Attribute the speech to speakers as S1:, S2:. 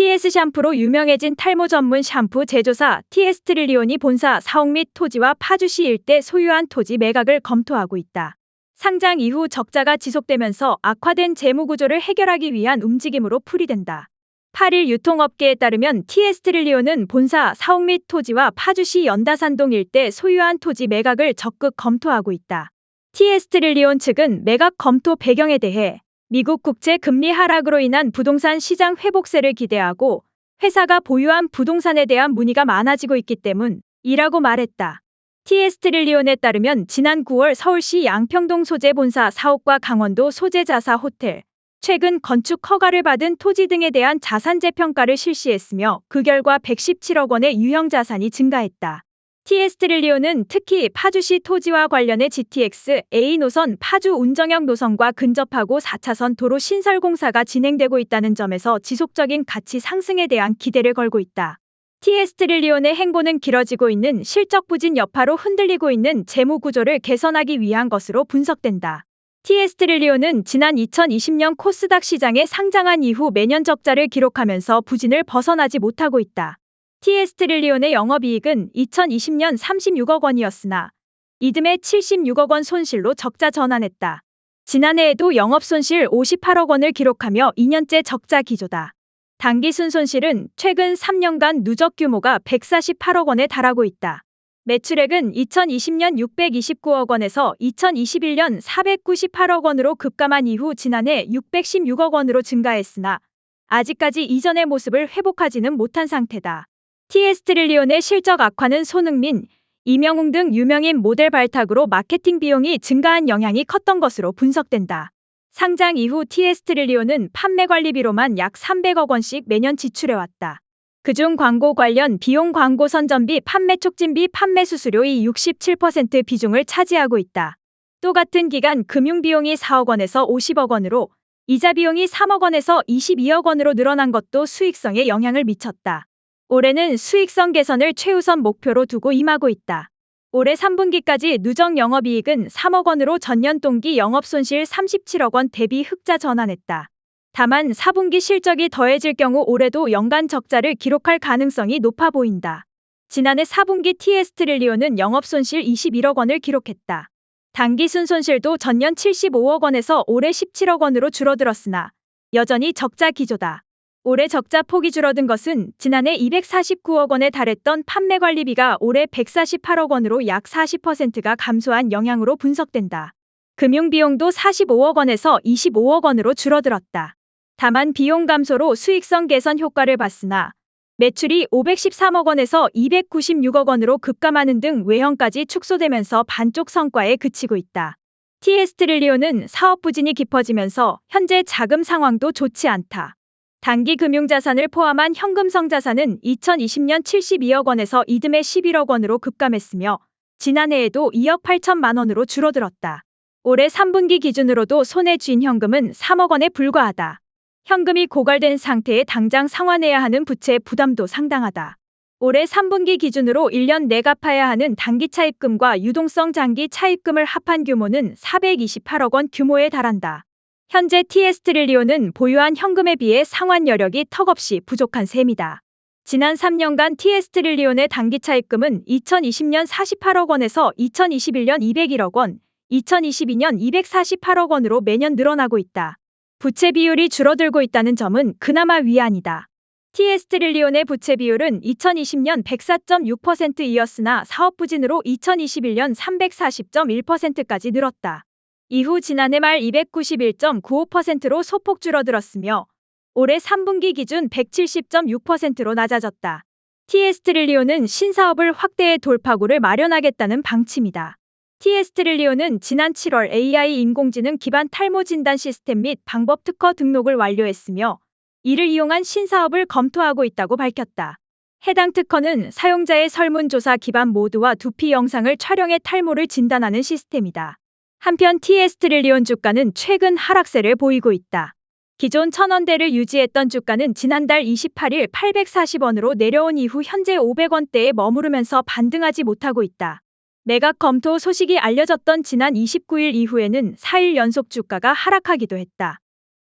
S1: TS 샴푸로 유명해진 탈모 전문 샴푸 제조사 TS 트릴리온이 본사 사옥 및 토지와 파주시 일대 소유한 토지 매각을 검토하고 있다. 상장 이후 적자가 지속되면서 악화된 재무 구조를 해결하기 위한 움직임으로 풀이된다. 8일 유통업계에 따르면 TS 트릴리온은 본사 사옥 및 토지와 파주시 연다산동 일대 소유한 토지 매각을 적극 검토하고 있다. TS 트릴리온 측은 매각 검토 배경에 대해 미국 국채 금리 하락으로 인한 부동산 시장 회복세를 기대하고 회사가 보유한 부동산에 대한 문의가 많아지고 있기 때문이라고 말했다. TS 트릴리온에 따르면 지난 9월 서울시 양평동 소재 본사 사옥과 강원도 소재 자사 호텔, 최근 건축 허가를 받은 토지 등에 대한 자산 재평가를 실시했으며 그 결과 117억 원의 유형 자산이 증가했다. TS 트릴리온은 특히 파주시 토지와 관련해 GTX A 노선 파주 운정역 노선과 근접하고 4차선 도로 신설 공사가 진행되고 있다는 점에서 지속적인 가치 상승에 대한 기대를 걸고 있다. TS 트릴리온의 행보는 길어지고 있는 실적 부진 여파로 흔들리고 있는 재무 구조를 개선하기 위한 것으로 분석된다. TS 트릴리온은 지난 2020년 코스닥 시장에 상장한 이후 매년 적자를 기록하면서 부진을 벗어나지 못하고 있다. TS 트릴리온의 영업이익은 2020년 36억 원이었으나 이듬해 76억 원 손실로 적자 전환했다. 지난해에도 영업손실 58억 원을 기록하며 2년째 적자 기조다. 단기 순 손실은 최근 3년간 누적 규모가 148억 원에 달하고 있다. 매출액은 2020년 629억 원에서 2021년 498억 원으로 급감한 이후 지난해 616억 원으로 증가했으나 아직까지 이전의 모습을 회복하지는 못한 상태다. TS 트릴리온의 실적 악화는 손흥민, 이명웅 등 유명인 모델 발탁으로 마케팅 비용이 증가한 영향이 컸던 것으로 분석된다. 상장 이후 TS 트릴리온은 판매 관리비로만 약 300억 원씩 매년 지출해왔다. 그중 광고 관련 비용 광고 선전비, 판매 촉진비, 판매 수수료의 67% 비중을 차지하고 있다. 또 같은 기간 금융 비용이 4억 원에서 50억 원으로 이자 비용이 3억 원에서 22억 원으로 늘어난 것도 수익성에 영향을 미쳤다. 올해는 수익성 개선을 최우선 목표로 두고 임하고 있다. 올해 3분기까지 누적 영업이익은 3억 원으로 전년 동기 영업손실 37억 원 대비 흑자 전환했다. 다만 4분기 실적이 더해질 경우 올해도 연간 적자를 기록할 가능성이 높아 보인다. 지난해 4분기 TS 트릴리온은 영업손실 21억 원을 기록했다. 단기 순손실도 전년 75억 원에서 올해 17억 원으로 줄어들었으나 여전히 적자 기조다. 올해 적자 폭이 줄어든 것은 지난해 249억 원에 달했던 판매 관리비가 올해 148억 원으로 약 40%가 감소한 영향으로 분석된다. 금융 비용도 45억 원에서 25억 원으로 줄어들었다. 다만 비용 감소로 수익성 개선 효과를 봤으나 매출이 513억 원에서 296억 원으로 급감하는 등 외형까지 축소되면서 반쪽 성과에 그치고 있다. TS 트릴리온은 사업 부진이 깊어지면서 현재 자금 상황도 좋지 않다. 단기 금융자산을 포함한 현금성 자산은 2020년 72억 원에서 이듬해 11억 원으로 급감했으며 지난해에도 2억 8천만 원으로 줄어들었다. 올해 3분기 기준으로도 손에 쥔 현금은 3억 원에 불과하다. 현금이 고갈된 상태에 당장 상환해야 하는 부채 부담도 상당하다. 올해 3분기 기준으로 1년 내 갚아야 하는 단기 차입금과 유동성 장기 차입금을 합한 규모는 428억 원 규모에 달한다. 현재 TS 트릴리온은 보유한 현금에 비해 상환 여력이 턱없이 부족한 셈이다. 지난 3년간 TS 트릴리온의 단기 차입금은 2020년 48억 원에서 2021년 201억 원, 2022년 248억 원으로 매년 늘어나고 있다. 부채 비율이 줄어들고 있다는 점은 그나마 위안이다. TS 트릴리온의 부채 비율은 2020년 104.6%이었으나 사업 부진으로 2021년 340.1%까지 늘었다. 이후 지난해 말 291.95%로 소폭 줄어들었으며 올해 3분기 기준 170.6%로 낮아졌다. TS 트릴리온은 신사업을 확대해 돌파구를 마련하겠다는 방침이다. TS 트릴리온은 지난 7월 AI 인공지능 기반 탈모 진단 시스템 및 방법 특허 등록을 완료했으며 이를 이용한 신사업을 검토하고 있다고 밝혔다. 해당 특허는 사용자의 설문조사 기반 모드와 두피 영상을 촬영해 탈모를 진단하는 시스템이다. 한편 TS 트릴리온 주가는 최근 하락세를 보이고 있다. 기존 1000원대를 유지했던 주가는 지난달 28일 840원으로 내려온 이후 현재 500원대에 머무르면서 반등하지 못하고 있다. 매각 검토 소식이 알려졌던 지난 29일 이후에는 4일 연속 주가가 하락하기도 했다.